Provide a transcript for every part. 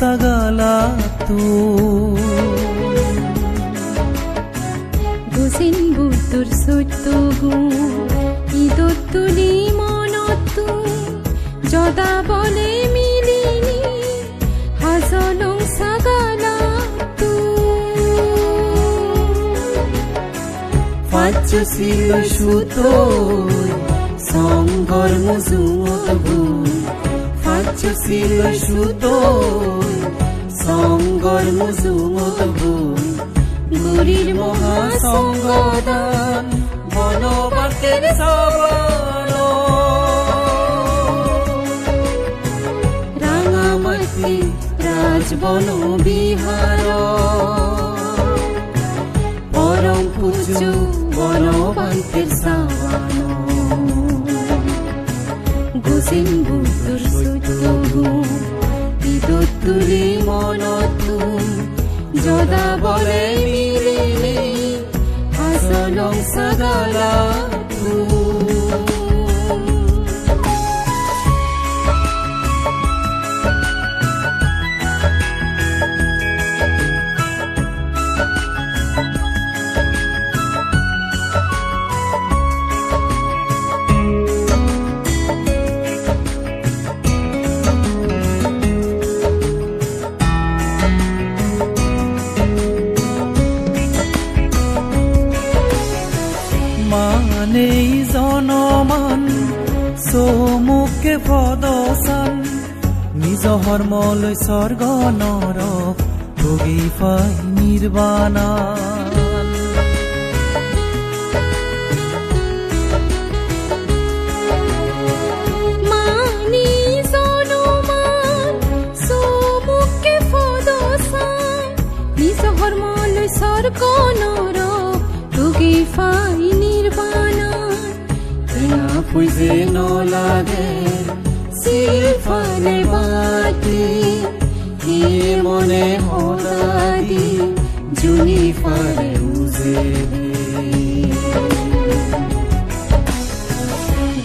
জগলা তু বুঝিন বুতুর সুতু মনত তু যদা বলে মিলিনি হাজলং সগলা তু পাচ্চসিল সুতো সংগর মুজুমত ভুল musumogu Faccio silo sutoi Songor musumogu গুৰিৰ মহাসংগদান বনবাসের সবন রাঙামাটি রাজবন বিহার। পরম পুজো বনবান্তের সাবান তুলি মনতো যদা বলে মিলিনি হাসলং সদালা মানেই জনমান, চমুকে পদচান নিজ ধৰ্মলৈ স্বৰ্গ নৰক, ভোগী পাই নিৰ্বাণা। স্বৰ্গ নৰ তুগি ফাই নলাগে চিলফালে বাতি ইয়ে মনে হলাদি জুনি ফালে উজে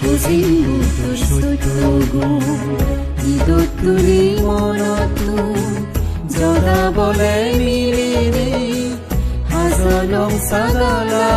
বুজিন বুটুৰ চৈত্যগু ঈদত তুলি মনতো জনা বলে মিলিনি হাজলং সাগালা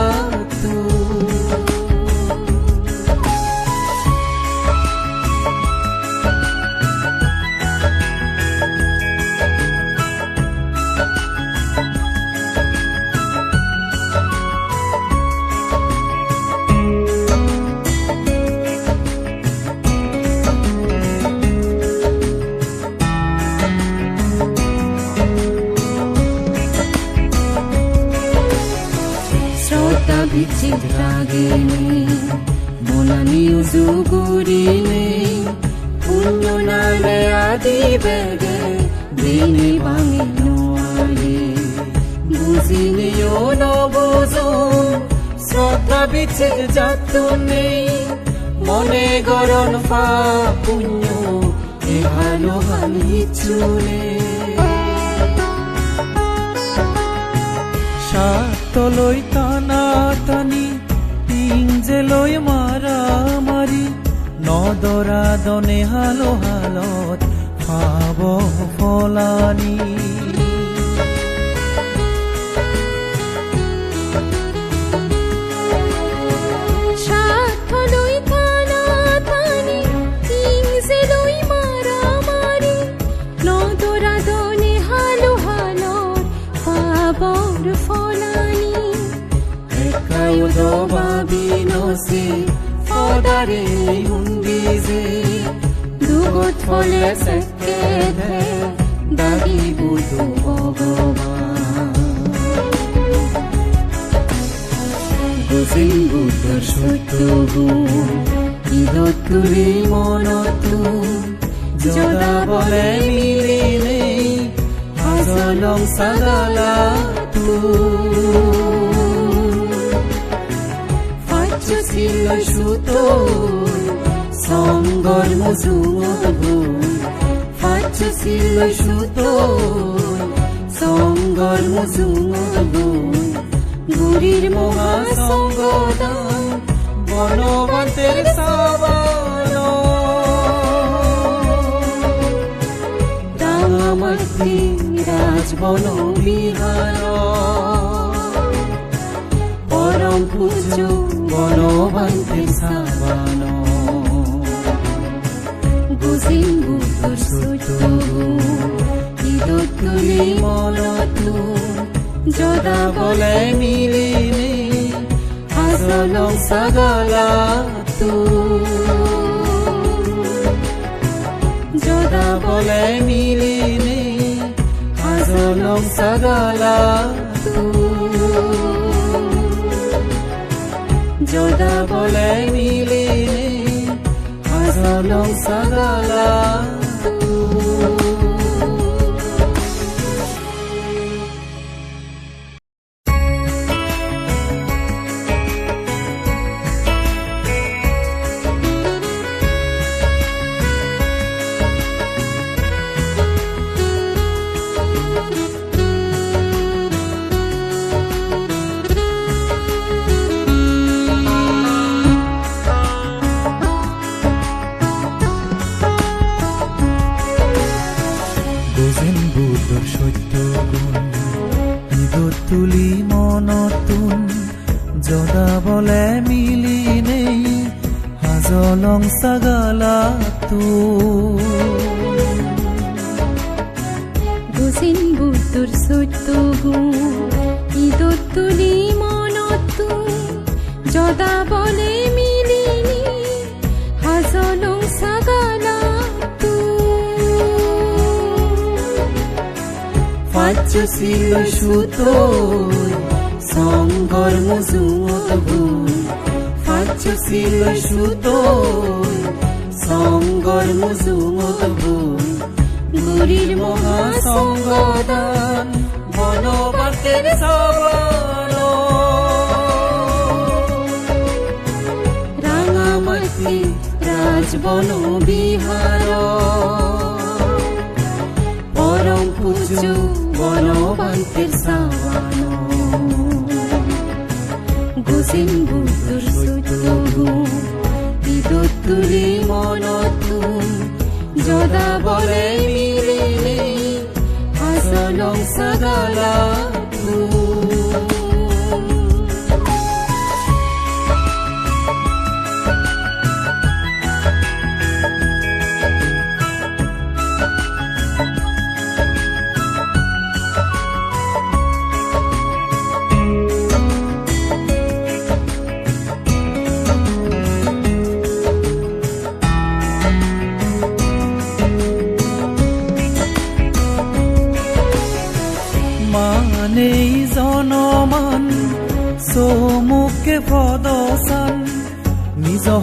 বিচিত রাগিনী মনানি উজুগুরিনে পুণ্য নালে আদি বেগে দিনে বাঙে নোয়ারে বুঝিনিও নবুঝো শ্রদ্ধা বিছে যাত নেই মনে গরণ পা পুণ্য এ ভালো হালি চুনে সাতলৈ টানা টানি পিঞ্জেলৈ মাৰা মাৰি নদৰা দনে হালো হালত খাব ফলানি। ভাবিনছি সদাৰে হুন্দিছে দুগত ফলে সেকে ধে দাগি ভগবান। গুজিন বুদ্ধৰ সত্য গুণ ঈদত তুলি মনতো জনা বলে মিলিনে হাজলং সাগালা asciutto Songor musumogu Faccio silo asciutto Songor musumogu গুরির মহাসঙ্গদান বনবন্তের সাবান মাতি রাজবন বিহার পূজ্য বনবন্তে সাবান বুজিন বুকুর সুতো ঈদত তুলি মনতু যদা বলে মিলিনে হাজলং সাগালা তু যদা বলে joda bolemi le hasalo sagala হাজলং সাগালা তু বুজিন বুকুর সুতো তুলি মনতু যদা বলে মিলিনি হাজলং সাগালা তু পাচ্ছিল সুতো সঙ্গর মুজুমত ভুল পাচ্ছিল সুতো, সঙ্গর মুজুমত গুরির মহাসঙ্গদান বনবাতের সবান রাঙামাটি রাজবন বিহার। পরম পূজ্য বনবান্তের সাবান যদা বলে মিলিনি হাসলং সাগালা তু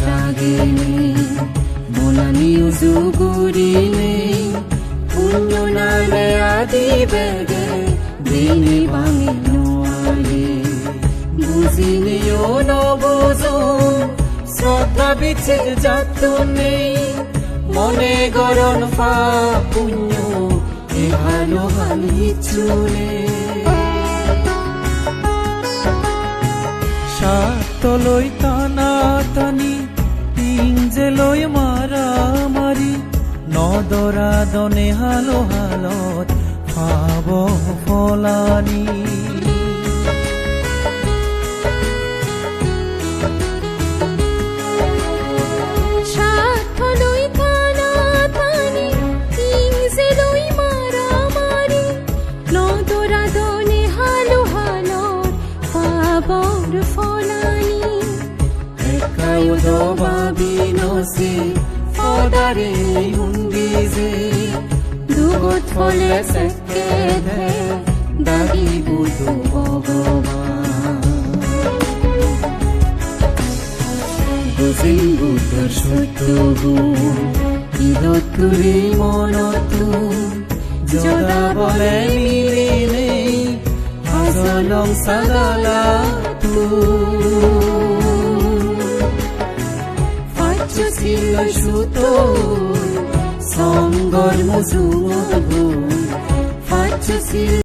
রাগিনী মোলানি উজুগুরিনে পুণ্য নামে আদি বেগে দিনে ভাঙি নোয়ালে বুঝিনিও নবুঝো শ্রদ্ধা বিচ্ছিত যাত নেই মনে গরণ ফা পুণ্য এ ভালো হালি চুলে সাতলৈ টানা টানি পিঞ্জেলৈ মাৰামাৰি নদৰা দনে হালো হালত পাব ফলানি। দবাবি নসি ফদারে হুন্দি যে। দুগত ফলে সেকে ধে, দাগি বুধু ভগবান। বুজিম বুদ্ধৰ সত্য গুণ ঈদত তুলি মনতো জদা বলে ছিল সুতো সঙ্গর মুজুমগুণ ফাচ্চু ছিল